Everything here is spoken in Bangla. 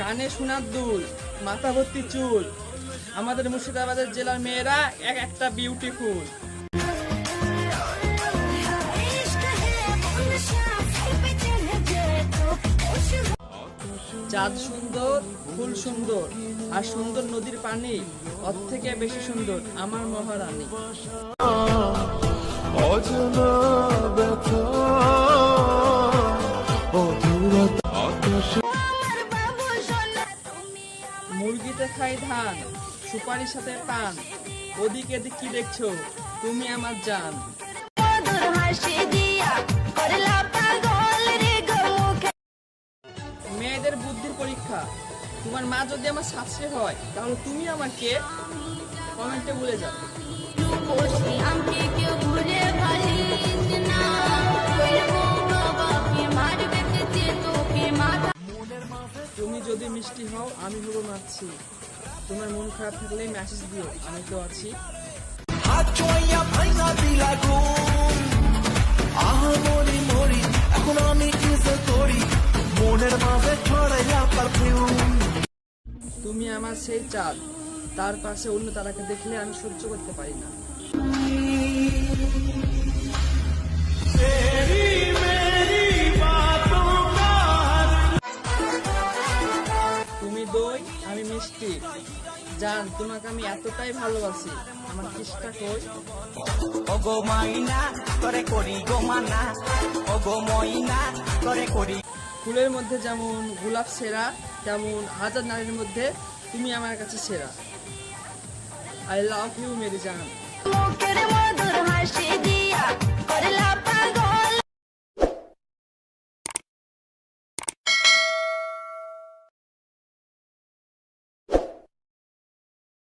কানে সোনার দুল, মাথা ভর্তি চুল। আমাদের মুর্শিদাবাদের জেলার মেয়েরা এক একটা বিউটিফুল চাঁদ সুন্দর, ফুল সুন্দর, আর সুন্দর নদীর পানি ওর থেকে বেশি সুন্দর আমার মহারানী। মুরগিতে খাই ধান, সুপারির সাথে পান। ওদিক এদিক কি দেখছ? তুমি আমার জান। মেয়েদের বুদ্ধির পরীক্ষা। তোমার মা যদি আমার শাস্ত্রে হয়, তাহলে তুমি আমার কে কমেন্টে বলে যাও যদি মিষ্টি হও আমি হব মাছি। তোমার মন খারাপ থাকলে মেসেজ দিও আমি তো আছি। তুমি আমার সেই চাঁদ তার পাশে অন্য তারাকে দেখলে আমি সহ্য করতে পারি না। জান তোমাকে আমি এতটাই ভালোবাসি। আমার চেষ্টা কই? ওগো মাইনা তোরে করি গো মানা। ওগো মইনা তোরে করি। ফুলের মধ্যে যেমন গোলাপ সেরা তেমন হাজার নারীর মধ্যে তুমি আমার কাছে সেরা। আই লাভ ইউ মেরি জান।